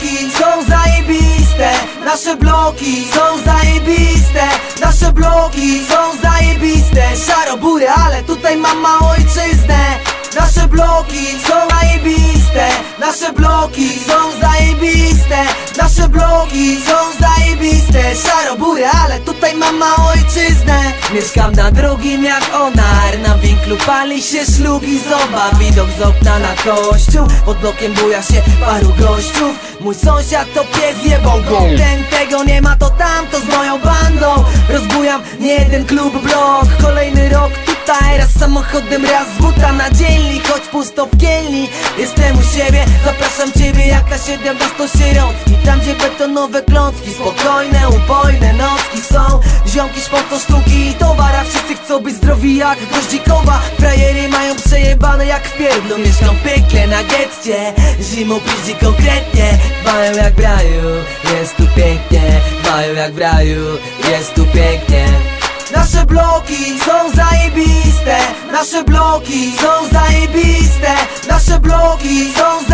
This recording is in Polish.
bloki. Są zajebiste Nasze bloki. Są zajebiste Nasze bloki. Są zajebiste Szarobury, ale tutaj mam małą ojczyznę. Nasze bloki są zajebiste Nasze bloki są zajebiste. Nasze bloki są mam małą ojczyznę. Mieszkam na drugim jak onar. Na winklu pali się szlug i zoba Widok z okna na kościół. Pod blokiem buja się paru gościów. Mój sąsiad to pies jebał go. Ten tego nie ma to tamto z moją bandą. Rozbujam nie jeden klub blok Tutaj raz samochodem raz z buta na dzielni Choć pusto w kielni. Jestem u siebie Zapraszam ciebie jak na 17 sierocki. Tam gdzie betonowe klącki Spokojne, upojne nocki są. Ziomki szpocą sztuki i towara Wszyscy chcą być zdrowi jak goździkowa Frajery mają przejebane jak w pierdlu Mieszkam w piekle na getcie. Zimą piździ konkretnie Dbają jak w raju Jest tu pięknie Dbają jak w raju Jest tu pięknie Nasze bloki są zajebiste Nasze bloki są zajebiste Nasze bloki są zajebiste